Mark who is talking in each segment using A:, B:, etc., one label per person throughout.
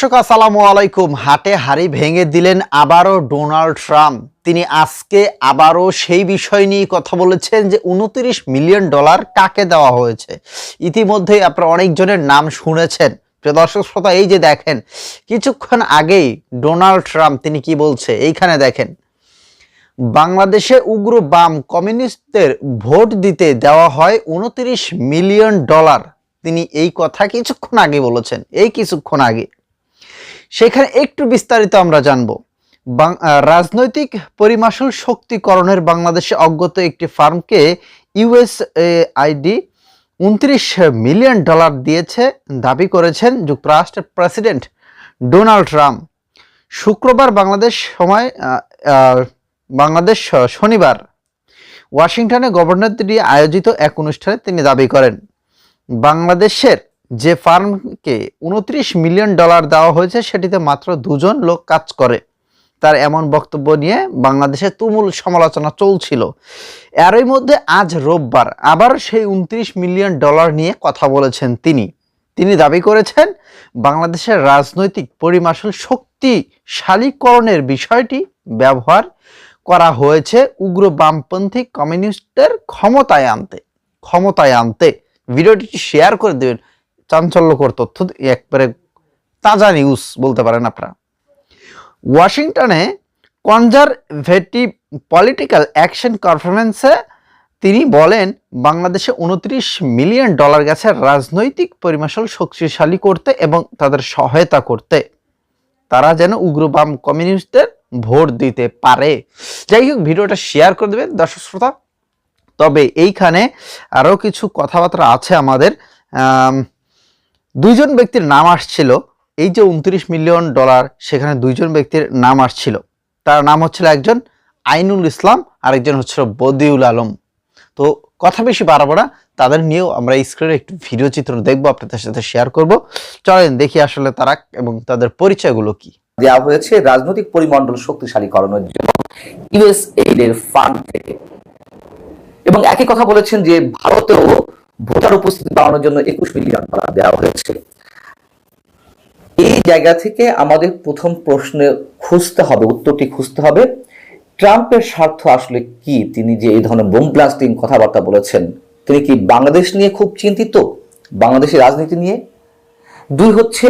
A: দর্শক, আসসালামু আলাইকুম। হাটে হাড়ি ভেঙে দিলেন আবারও ডোনাল্ড ট্রাম্প। তিনি আজকে আবারও সেই বিষয় নিয়ে কথা বলেছেন যে উনত্রিশ মিলিয়ন ডলার কাকে দেওয়া হয়েছে। ইতিমধ্যেই আপনারা অনেকজনের নাম শুনেছেন। প্রিয় দর্শক শ্রোতা, এই যে দেখেন, কিছুক্ষণ আগেই ডোনাল্ড ট্রাম্প, তিনি কি বলছে? এইখানে দেখেন, বাংলাদেশে উগ্র বাম কমিউনিস্টদের ভোট দিতে দেওয়া হয় উনত্রিশ মিলিয়ন ডলার। তিনি এই কথা কিছুক্ষণ আগে বলেছেন। এই কিছুক্ষণ আগে সেখানে একটু বিস্তারিত আমরা জানব। রাজনৈতিক পরিমাশুল শক্তিকরণের বাংলাদেশে অজ্ঞত একটি ফার্মকে ইউএস আইডি উনত্রিশ মিলিয়ন ডলার দিয়েছে দাবি করেছেন যুক্তরাষ্ট্রের প্রেসিডেন্ট ডোনাল্ড ট্রাম্প। শুক্রবার বাংলাদেশ সময় বাংলাদেশ শনিবার ওয়াশিংটনে গভর্নরদের আয়োজিত এক অনুষ্ঠানে তিনি দাবি করেন, বাংলাদেশের যে ফার্মকে উনত্রিশ মিলিয়ন ডলার দেওয়া হয়েছে, সেটিতে মাত্র দুজন লোক কাজ করে। তার এমন বক্তব্য নিয়ে বাংলাদেশে তুমুল সমালোচনা চলছিল। এরই মধ্যে আজ রোববার আবার সেই উনত্রিশ মিলিয়ন ডলার নিয়ে কথা বলেছেন তিনি। তিনি দাবি করেছেন, বাংলাদেশের রাজনৈতিক পরিমাশল শক্তিশালীকরণের বিষয়টি ব্যবহার করা হয়েছে উগ্র বামপন্থী কমিউনিস্টের ক্ষমতায় আনতে। ক্ষমতায় আনতে। ভিডিওটি শেয়ার করে দেবেন। চাঞ্চল্যকর তথ্য একবারে তাজা নিউজ বলতে পারেন আপনারা। ওয়াশিংটনে কনজারভেটিভ পলিটিক্যাল অ্যাকশন কনফারেন্সে তিনি বলেন বাংলাদেশে উনত্রিশ মিলিয়ন ডলার গেছে রাজনৈতিক পরিমাশল শক্তিশালী করতে এবং তাদের সহায়তা করতে। তারা যেন উগ্রবাম কমিউনিস্টদের ভোট দিতে পারে। যাই হোক ভিডিওটা শেয়ার করে দেবেন দর্শক শ্রোতা। তবে এইখানে আরও কিছু কথাবার্তা আছে আমাদের। আম, দুইজন ব্যক্তির নাম আসছিল, এই যে উনত্রিশ মিলিয়ন ডলার, সেখানে দুইজন ব্যক্তির নাম আসছিল। তার নাম হচ্ছিল একজন আইনুল ইসলাম, আরেকজন হচ্ছিল বদিউল আলম। তো কথা বেশি বাড়াবো না, তাদের নিয়েও আমরা স্ক্রিনে একটু ভিডিও চিত্র দেখব, আপনাদের সাথে শেয়ার করব। চলেন দেখি আসলে তারা এবং তাদের পরিচয়গুলো কি।
B: দেওয়া হয়েছে রাজনৈতিক পরিমণ্ডল শক্তিশালীকরণের জন্য ইউএস এইডের ফান্ড থেকে। এবং একই কথা বলেছেন যে ভারতেও ভোটার উপস্থিতি বাড়ানোর জন্য একুশ মিলিয়ন ডলার দেওয়া হয়েছে এই জায়গা থেকে আমাদের প্রথম প্রশ্নে খুঁজতে হবে, উত্তরটি খুঁজতে হবে, ট্রাম্পের স্বার্থ আসলে কি? তিনি যে এই ধরনের বোম ব্লাস্টিং কথাবার্তা বলেছেন, তিনি কি বাংলাদেশ নিয়ে খুব চিন্তিত? বাংলাদেশের রাজনীতি নিয়ে? দুই হচ্ছে,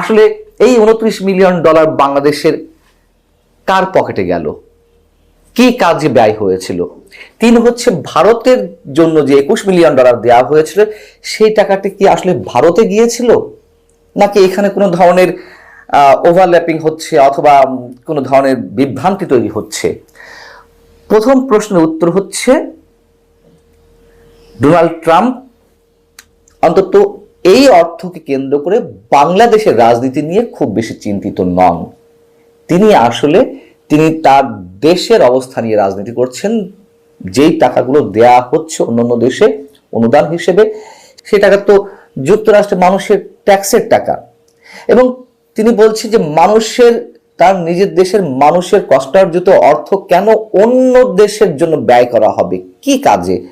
B: আসলে এই উনত্রিশ মিলিয়ন ডলার বাংলাদেশের কার পকেটে গেল? কি কাজে ব্যয় হয়েছিল? তিন হচ্ছে ভারতের জন্য যে একুশ মিলিয়ন ডলার দেওয়া হয়েছিল, সেই টাকাটি কি আসলে ভারতে গিয়েছিল? নাকি এখানে কোনো ধরনের ওভারল্যাপিং হচ্ছে অথবা কোনো ধরনের বিভ্রান্তি তৈরি হচ্ছে? প্রথম প্রশ্নের উত্তর হচ্ছে ডোনাল্ড ট্রাম্প। অন্তত এই অর্থকে কেন্দ্র করে বাংলাদেশের রাজনীতি নিয়ে খুব বেশি চিন্তিত নন। তিনি আসলে তিনি তার দেশের অবস্থা নিয়ে রাজনীতি করছেন, যেই টাকাগুলো দেয়া হচ্ছে অন্যান্য দেশে অনুদান হিসেবে, সেই টাকা তো যুক্তরাষ্ট্রের মানুষের ট্যাক্সের টাকা। এবং তিনি বলছে যে মানুষের, তার নিজের দেশের মানুষের কষ্টার্জিত অর্থ কেন অন্য দেশের জন্য ব্যয় করা হবে? কি কাজে?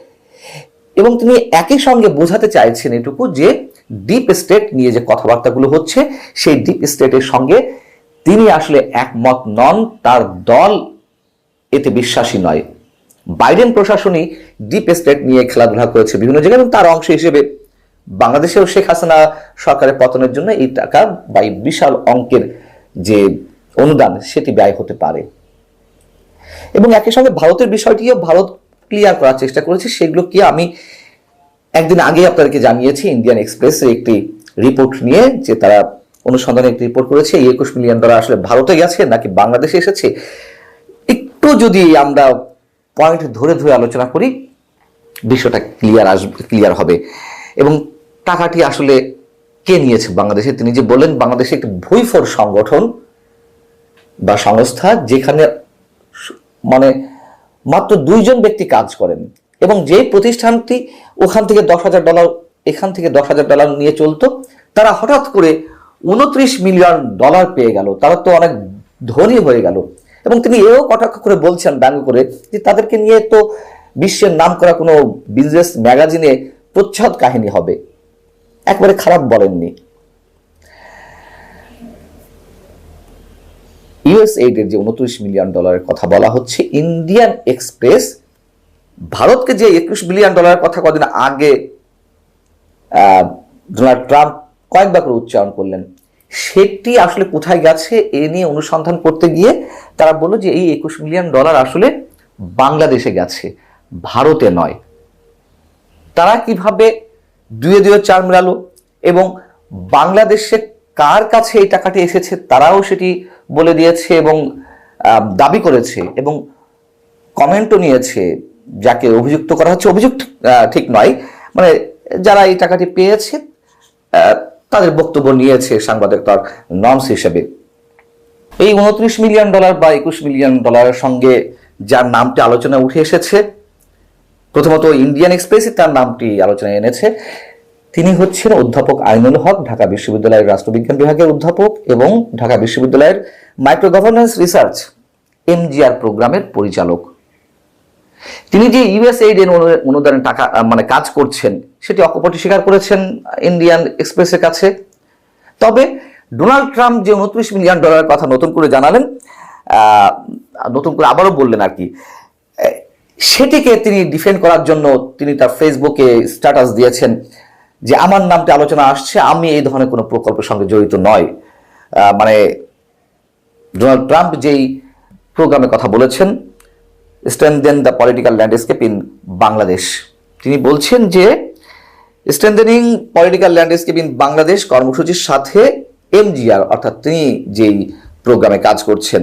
B: এবং তিনি একই সঙ্গে বোঝাতে চাইছেন এটুকু যে, ডিপ স্টেট নিয়ে যে কথাবার্তাগুলো হচ্ছে, সেই ডিপ স্টেটের সঙ্গে তিনি আসলে একমত নন, তার দল এতে বিশ্বাসী নয়। বাইডেন প্রশাসনই ডিপ স্টেট নিয়ে খেলাধুলা করেছে বিভিন্ন জায়গায় এবং তার অংশ হিসেবে বাংলাদেশেও শেখ হাসিনা সরকারের পতনের জন্য এই টাকা বা এই বিশাল অঙ্কের যে অনুদান সেটি ব্যয় হতে পারে। এবং একই সঙ্গে ভারতের বিষয়টিও ভারত ক্লিয়ার করার চেষ্টা করেছে সেগুলো কি আমি একদিন আগে আপনাদেরকে জানিয়েছি। ইন্ডিয়ান এক্সপ্রেসের একটি রিপোর্ট নিয়ে যে তারা অনুসন্ধানে একটি রিপোর্ট করেছে একুশ মিলিয়ন ডলার আসলে ভারতে গেছে নাকি বাংলাদেশে এসেছে? একটু যদি আমরা পয়েন্ট ধরে ধরে আলোচনা করি, বিষয়টা ক্লিয়ার আসবে ক্লিয়ার হবে। এবং টাকাটি আসলে কে নিয়েছে বাংলাদেশে? তিনি যে বললেন, বাংলাদেশে একটি ভুইফোর সংগঠন বা সংস্থা যেখানে মানে মাত্র দুইজন ব্যক্তি কাজ করেন। এবং যে প্রতিষ্ঠানটি ওখান থেকে দশ হাজার ডলার এখান থেকে দশ হাজার ডলার নিয়ে চলতো, তারা হঠাৎ করে উনত্রিশ মিলিয়ন ডলার পেয়ে গেল, তারা তো অনেক ধনী হয়ে গেল। এবং তিনি এও কটাক্ষ করে বলছেন ব্যঙ্গ করে যে তাদেরকে নিয়ে তো বিশ্বের নাম করা কোনো বিজনেস ম্যাগাজিনে প্রচ্ছদ কাহিনী হবে। একবারে খারাপ বলেননি। ইউএস এইডের যে উনত্রিশ মিলিয়ন ডলারের কথা বলা হচ্ছে, ইন্ডিয়ান এক্সপ্রেস ভারতকে যে একুশ বিলিয়ন ডলারের কথা কদিন আগে ডোনাল্ড ট্রাম্প কয়েকবার করে উচ্চারণ করলেন। সেটি আসলে কোথায় গেছে এ নিয়ে অনুসন্ধান করতে গিয়ে তারা বলল যে এই একুশ মিলিয়ন ডলার আসলে বাংলাদেশে গেছে, ভারতে নয়। তারা কীভাবে দুয়ে দুয়ে চার মেলালো এবং বাংলাদেশে কার কাছে এই টাকাটি এসেছে তারাও সেটি বলে দিয়েছে এবং দাবি করেছে এবং কমেন্টও নিয়েছে, যাকে অভিযুক্ত করা হচ্ছে। অভিযুক্ত ঠিক নয়। মানে যারা এই টাকাটি পেয়েছে তাদের বক্তব্য নিয়েছে সাংবাদিকতার নর্মস হিসেবে। এই উনত্রিশ মিলিয়ন ডলার বা একুশ মিলিয়ন ডলারের সঙ্গে যার নামটি আলোচনা উঠে এসেছে, প্রথমত ইন্ডিয়ান এক্সপ্রেসই তার নামটি আলোচনায় এনেছে। তিনি হচ্ছেন অধ্যাপক আইনুল হক, ঢাকা বিশ্ববিদ্যালয়ের রাষ্ট্রবিজ্ঞান বিভাগের অধ্যাপক এবং ঢাকা বিশ্ববিদ্যালয়ের মাইক্রো গভর্নেন্স রিসার্চ, এমজিআর প্রোগ্রামের পরিচালক। তিনি যে ইউএস এইড অনুদানের টাকা মানে কাজ করছেন, সেটি অকপটে স্বীকার করেছেন ইন্ডিয়ান এক্সপ্রেসের কাছে। তবে ডোনাল্ড ট্রাম্প যে উনত্রিশ মিলিয়ন ডলারের কথা নতুন করে জানালেন নতুন করে আবারও বললেন আর কি সেটিকে তিনি ডিফেন্ড করার জন্য তিনি তার ফেসবুকে স্ট্যাটাস দিয়েছেন যে আমার নামটি আলোচনা আসছে, আমি এই ধরনের কোনো প্রকল্পের সঙ্গে জড়িত নয়। মানে ডোনাল্ড ট্রাম্প যেই প্রোগ্রামে কথা বলেছেন strengthen the political landscape in Bangladesh তিনি বলছেন যে strengthening political landscape in Bangladesh কর্মসূচির সাথে এমজিআর অর্থাৎ তিনি যেই প্রোগ্রামে কাজ করছেন,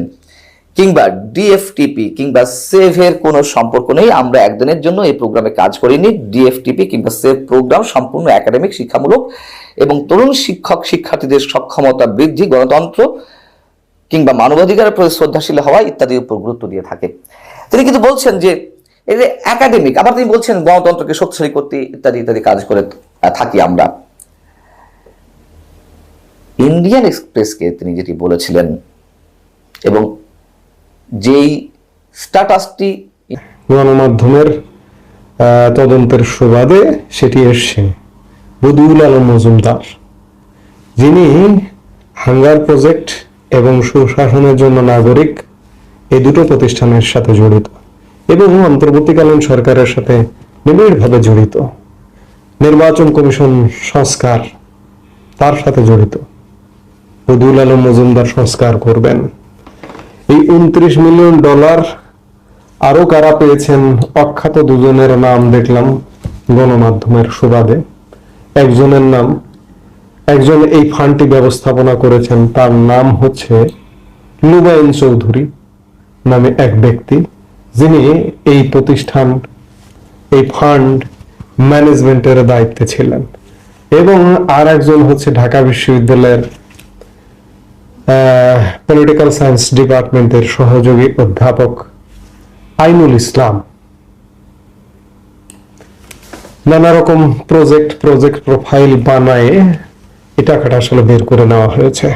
B: কিংবা ডিএফটিপি কিংবা সেভের কোনো সম্পর্ক নেই, আমরা একদিনের জন্য এই প্রোগ্রামে কাজ করিনি। ডিএফটিপি কিংবা সেভ প্রোগ্রাম সম্পূর্ণ একাডেমিক শিক্ষামূলক এবং তরুণ শিক্ষক শিক্ষার্থীদের সক্ষমতা বৃদ্ধি, গণতন্ত্র কিংবা মানবাধিকারের প্রতি শ্রদ্ধাশীল হওয়া ইত্যাদির উপর গুরুত্ব দিয়ে থাকে। তিনি কিন্তু বলছেন যে এই একাডেমিক আবার তিনি বলছেন গণতন্ত্রকে শক্তিশালী করতে ইত্যাদি ইত্যাদি কাজ করে থাকি আমরা। ইন্ডিয়ান এক্সপ্রেসকে তিনি যেটি বলেছিলেন, এবং যেই স্ট্যাটাসটি
C: গণমাধ্যমের তদন্তের সুবাদে সেটি এসছে। বদিউল আলম মজুমদার, যিনি হাঙ্গার প্রজেক্ট এবং সুশাসনের জন্য নাগরিক এই দুটো প্রতিষ্ঠানের সাথে জড়িত এবং অন্তর্বর্তীকালীন সরকারের সাথে নিবিড়ভাবে জড়িত। নির্বাচন কমিশন সংস্কার তার সাথে জড়িত। বদিউল আলম মজুমদার সংস্কার করবেন। এই উনত্রিশ মিলিয়ন ডলার আরও কারা পেয়েছেন অখ্যাত দুজনের নাম দেখলাম গণমাধ্যমের সুবাদে। একজনের নাম, একজন এই ফান্ডটি ব্যবস্থাপনা করেছেন, তার নাম হচ্ছে লুবাইন চৌধুরী। নামে এক ব্যক্তি, যিনি এই প্রতিষ্ঠান, এই ফান্ড ম্যানেজমেন্টের দায়িত্বে ছিলেন। এবং আর একজন হচ্ছে ঢাকা বিশ্ববিদ্যালয়ের পলিটিক্যাল সায়েন্স ডিপার্টমেন্টের সহযোগী অধ্যাপক আইনুল ইসলাম। নানা রকম প্রজেক্ট প্রজেক্ট প্রোফাইল বানায় এটা আসলে বের করে নেওয়া হয়েছে।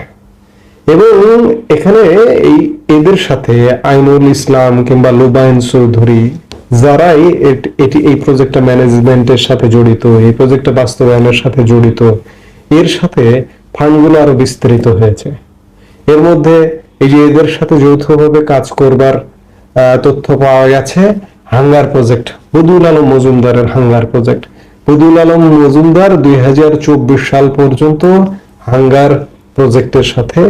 C: এবং এখানে এই এদের সাথে আইনুল ইসলাম কিংবা লুবাইন চৌধুরী যারাই এটি এই প্রজেক্টটা ম্যানেজমেন্টের সাথে জড়িত, এই প্রজেক্টটা বাস্তবায়নের সাথে জড়িত, এর সাথে ফান্ডগুলো আরও বিস্তারিত হয়েছে। এর মধ্যে এই যে এদের সাথে যৌথভাবে কাজ করবার তথ্য পাওয়া গেছে, হাঙ্গার প্রজেক্ট বদুল আলম মজুমদারের হাঙ্গার প্রজেক্ট বদুল আলম মজুমদার দুই হাজার চব্বিশ সাল পর্যন্ত হাঙ্গার প্রজেক্টের সাথে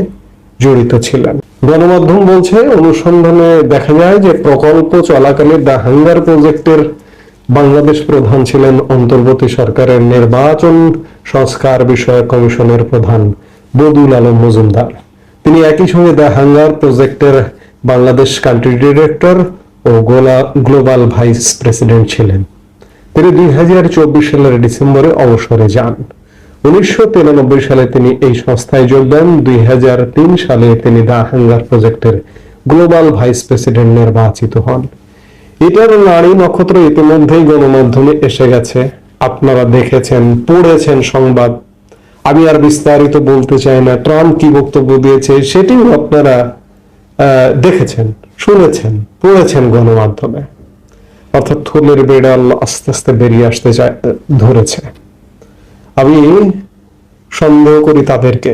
C: জড়িত ছিলেন। গণমাধ্যম বলছে, অনুসন্ধানে দেখা যায় যে প্রকল্প চলাকালে দ্য হাঙ্গার প্রজেক্টের বাংলাদেশ প্রধান ছিলেন অন্তর্বর্তী সরকারের নির্বাচন সংস্কার বিষয়ক কমিশনের প্রধান বদুল আলম মজুমদার। তিনি একই সঙ্গে দ্য হাঙ্গার প্রজেক্টের বাংলাদেশ কান্ট্রি ডিরেক্টর ও গোলা- গ্লোবাল ভাইস প্রেসিডেন্ট ছিলেন। তিনি দুই হাজার চব্বিশ সালের ডিসেম্বরে অবসরে যান। উনিশশো তিরানব্বই সালে তিনি এই সংস্থায় যোগ দেন। দুই হাজার তিন সালে তিনি দা হাঙ্গার প্রজেক্টের গ্লোবাল ভাইস প্রেসিডেন্ট নির্বাচিত হন। এটার নারী নক্ষত্র ইতিমধ্যেই গণমাধ্যমে এসে গেছে। আপনারা দেখেছেন, পড়েছেন সংবাদ। আমি আর বিস্তারিত বলতে চাই না। ট্রাম্প কি বক্তব্য দিয়েছে, সেটিও আপনারা দেখেছেন, শুনেছেন, পড়েছেন গণমাধ্যমে। অর্থাৎ থলের বেড়াল আস্তে আস্তে বেরিয়ে আসতে ধরেছে। আমি সন্দেহ করি তাদেরকে।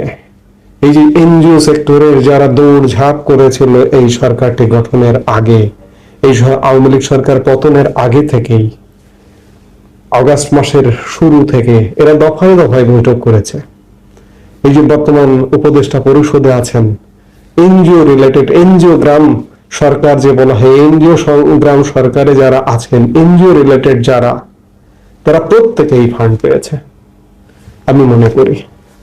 C: এই যে এনজিও সেক্টরের যারা দৌড়ঝাঁপ করেছিল এই সরকারটি গঠনের আগে, এই আওয়ামী লীগ সরকার পতনের আগে থেকেই, আগস্ট মাসের শুরু থেকে এরা দফায় দফায় বৈঠক করেছে। এই যে বর্তমান উপদেষ্টা পরিষদে আছেন, এনজিও রিলেটেড এনজিও গ্রাম সরকার যে বলা হয়, এনজিও গ্রাম সরকারে যারা আছেন, এনজিও রিলেটেড যারা, তারা প্রত্যেকেই ফান্ড পেয়েছে। আমি মনে করি,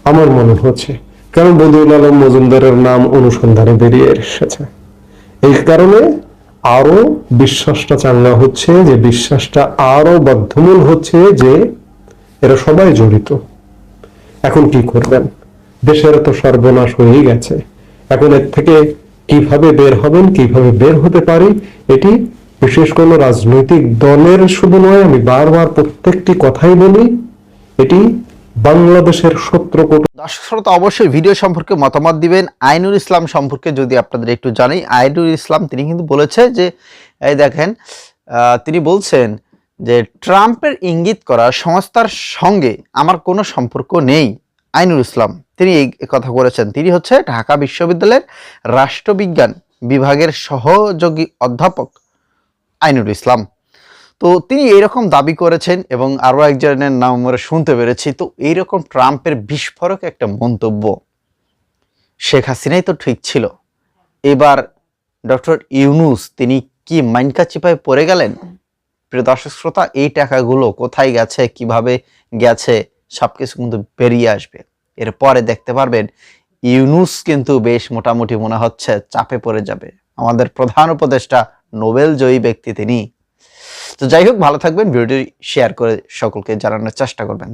C: আমার মনে হচ্ছে। কারণ বদিউল আলম মজুমদারের নাম অনুসন্ধানে বেরিয়ে এসেছে। এই কারণে আরও বিশ্বাসটা চাঙ্গা হচ্ছে, যে বিশ্বাসটা আরও বদ্ধমূল হচ্ছে, যে এরা সবাই জড়িত। এখন কি করবেন? দেশের তো সর্বনাশ হয়েই গেছে। এখন এর থেকে কীভাবে বের হবেন, কীভাবে বের হতে পারি, এটি বিশেষ কোনো রাজনৈতিক দলের শুধু নয়, আমি বারবার প্রত্যেকটি কথাই বলি, এটি বাংলাদেশের সত্য
A: দর্শক শ্রোতা, অবশ্যই ভিডিও সম্পর্কে মতামত দিবেন। আইনুল ইসলাম সম্পর্কে যদি আপনাদের একটু জানি আইনুল ইসলাম, তিনি কিন্তু বলেছে যে, এই দেখেন তিনি বলছেন যে, ট্রাম্পের ইঙ্গিত করা সংস্থার সঙ্গে আমার কোনো সম্পর্ক নেই। আইনুল ইসলাম, তিনি এই কথা করেছেন তিনি হচ্ছে ঢাকা বিশ্ববিদ্যালয়ের রাষ্ট্রবিজ্ঞান বিভাগের সহযোগী অধ্যাপক আইনুল ইসলাম। তো তিনি এইরকম দাবি করেছেন এবং আরও একজনের নাম আমরা শুনতে পেরেছি। তো এইরকম ট্রাম্পের বিস্ফোরক একটা মন্তব্য শেখ হাসিনাই তো ঠিক ছিল। এবার ডক্টর ইউনুস তিনি কি মাইনকা চিপায় পড়ে গেলেন? প্রিয় দর্শক শ্রোতা, এই টাকাগুলো কোথায় গেছে, কীভাবে গেছে সব কিছু কিন্তু বেরিয়ে আসবে। এরপরে দেখতে পারবেন, ইউনুস কিন্তু বেশ মোটামুটি মনে হচ্ছে চাপে পড়ে যাবে। আমাদের প্রধান উপদেষ্টা নোবেল জয়ী ব্যক্তি তিনি। তো যাই হোক ভালো থাকবেন ভিডিওটি শেয়ার করে সকলকে জানানোর চেষ্টা করবেন।